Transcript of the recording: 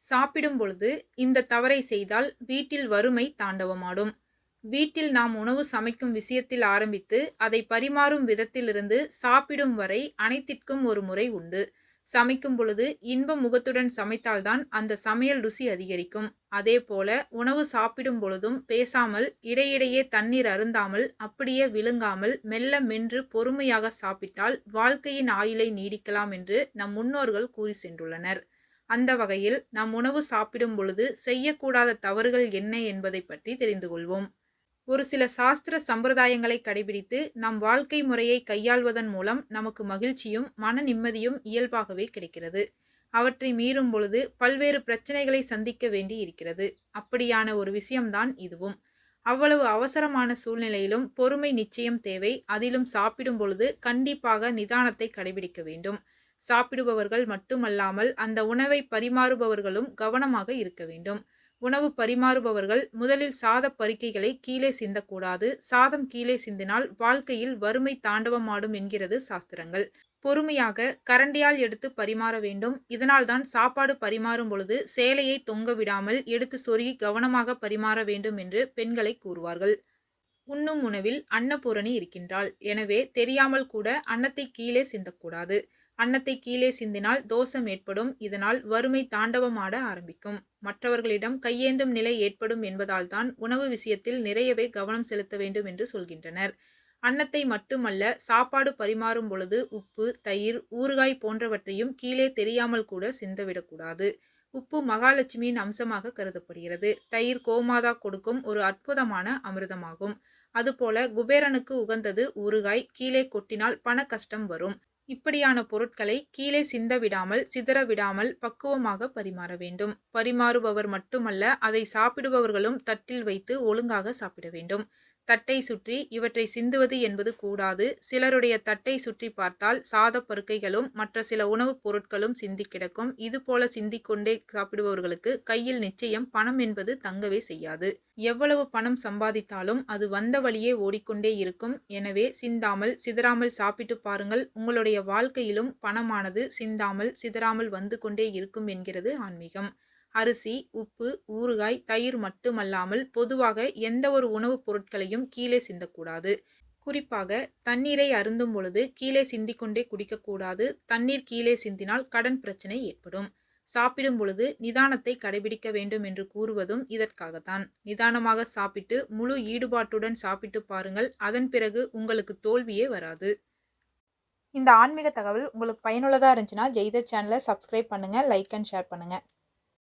சாப்பிடும் பொழுது இந்த தவறை செய்தால் வீட்டில் வறுமை தாண்டவமாடும். வீட்டில் நாம் உணவு சமைக்கும் விஷயத்தில் ஆரம்பித்து அதை பரிமாறும் விதத்திலிருந்து சாப்பிடும் வரை அனைத்திற்கும் ஒரு முறை உண்டு. சமைக்கும் பொழுது இன்ப முகத்துடன் சமைத்தால்தான் அந்த சமையல் ருசி அதிகரிக்கும். அதே போல உணவு சாப்பிடும் பொழுதும் பேசாமல் இடையிடையே தண்ணீர் அருந்தாமல் அப்படியே விழுங்காமல் மெல்ல மென்று பொறுமையாக சாப்பிட்டால் வாழ்க்கையின் ஆயுளை நீடிக்கலாம் என்று நம் முன்னோர்கள் கூறி சென்றுள்ளனர். அந்த வகையில் நாம் உணவு சாப்பிடும் பொழுது செய்யக்கூடாத தவறுகள் என்ன என்பதை பற்றி தெரிந்து கொள்வோம். ஒரு சில சாஸ்திர சம்பிரதாயங்களை கடைபிடித்து நம் வாழ்க்கை முறையை கையாள்வதன் மூலம் நமக்கு மகிழ்ச்சியும் மன நிம்மதியும் இயல்பாகவே கிடைக்கிறது. அவற்றை மீறும் பொழுது பல்வேறு பிரச்சனைகளை சந்திக்க வேண்டி இருக்கிறது அப்படியான ஒரு விஷயம்தான் இதுவும். அவ்வளவு அவசரமான சூழ்நிலையிலும் பொறுமை நிச்சயம் தேவை. அதிலும் சாப்பிடும் பொழுது கண்டிப்பாக நிதானத்தை கடைபிடிக்க வேண்டும். சாப்பிடுபவர்கள் மட்டுமல்லாமல் அந்த உணவை பரிமாறுபவர்களும் கவனமாக இருக்க வேண்டும். உணவு பரிமாறுபவர்கள் முதலில் சாத பருக்கைகளை கீழே சிந்தக்கூடாது. சாதம் கீழே சிந்தினால் வாழ்க்கையில் வறுமை தாண்டவமாடும் என்கிறது சாஸ்திரங்கள். பொறுமையாக கரண்டியால் எடுத்து பரிமாற வேண்டும். இதனால்தான் சாப்பாடு பரிமாறும் பொழுது சேலையை தொங்க விடாமல் எடுத்து சொருகி கவனமாக பரிமாற வேண்டும் என்று பெண்களை கூறுவார்கள். உண்ணும் உணவில் அன்னபூரணி இருக்கின்றாள். எனவே தெரியாமல் கூட அன்னத்தை கீழே சிந்தக்கூடாது. அன்னத்தை கீழே சிந்தினால் தோஷம் ஏற்படும். இதனால் வறுமை தாண்டவமாட ஆரம்பிக்கும். மற்றவர்களிடம் கையேந்தும் நிலை ஏற்படும் என்பதால் தான் உணவு விஷயத்தில் நிறையவே கவனம் செலுத்த வேண்டும் என்று சொல்கின்றனர். அன்னத்தை மட்டுமல்ல சாப்பாடு பரிமாறும் பொழுது உப்பு தயிர் ஊறுகாய் போன்றவற்றையும் கீழே தெரியாமல் கூட சிந்தவிடக்கூடாது உப்பு மகாலட்சுமியின் அம்சமாக கருதப்படுகிறது. தயிர் கோமாதா கொடுக்கும் ஒரு அற்புதமான அமிர்தமாகும். அதுபோல குபேரனுக்கு உகந்தது ஊறுகாய் கீழே கொட்டினால் பண கஷ்டம் வரும். இப்படியான பொருட்களை கீழே சிந்த விடாமல் சிதற விடாமல் பக்குவமாக பரிமாற வேண்டும். பரிமாறுபவர் மட்டுமல்ல அதை சாப்பிடுபவர்களும் தட்டில் வைத்து ஒழுங்காக சாப்பிட வேண்டும். தட்டை சுற்றி இவற்றை சிந்துவது என்பது கூடாது. சிலருடைய தட்டை சுற்றி பார்த்தால் சாத பருக்கைகளும் மற்ற சில உணவுப் பொருட்களும் சிந்தி கிடக்கும். இதுபோல சிந்திக்கொண்டே சாப்பிடுபவர்களுக்கு கையில் நிச்சயம் பணம் என்பது தங்கவே செய்யாது. எவ்வளவு பணம் சம்பாதித்தாலும் அது வந்த வழியே ஓடிக்கொண்டே இருக்கும். எனவே சிந்தாமல் சிதறாமல் சாப்பிட்டு பாருங்கள். உங்களுடைய வாழ்க்கையிலும் பணமானது சிந்தாமல் சிதறாமல் வந்து கொண்டே இருக்கும் என்கிறது ஆன்மீகம். அரிசி உப்பு ஊறுகாய் தயிர் மட்டுமல்லாமல் பொதுவாக எந்த ஒரு உணவுப் பொருட்களையும் கீழே சிந்தக்கூடாது. குறிப்பாக தண்ணீரை அருந்தும் பொழுது கீழே சிந்திக்கொண்டே குடிக்கக்கூடாது. தண்ணீர் கீழே சிந்தினால் கடன் பிரச்சனை ஏற்படும். சாப்பிடும் பொழுது நிதானத்தை கடைபிடிக்க வேண்டும் என்று கூறுவதும் இதற்காகத்தான். நிதானமாக சாப்பிட்டு முழு ஈடுபாட்டுடன் சாப்பிட்டு பாருங்கள். அதன் பிறகு உங்களுக்கு தோல்வியே வராது. இந்த ஆன்மீக தகவல் உங்களுக்கு பயனுள்ளதாக இருந்துச்சுன்னா ஜெய்த சேனலை சப்ஸ்கிரைப் பண்ணுங்கள் லைக் அண்ட் ஷேர் பண்ணுங்கள்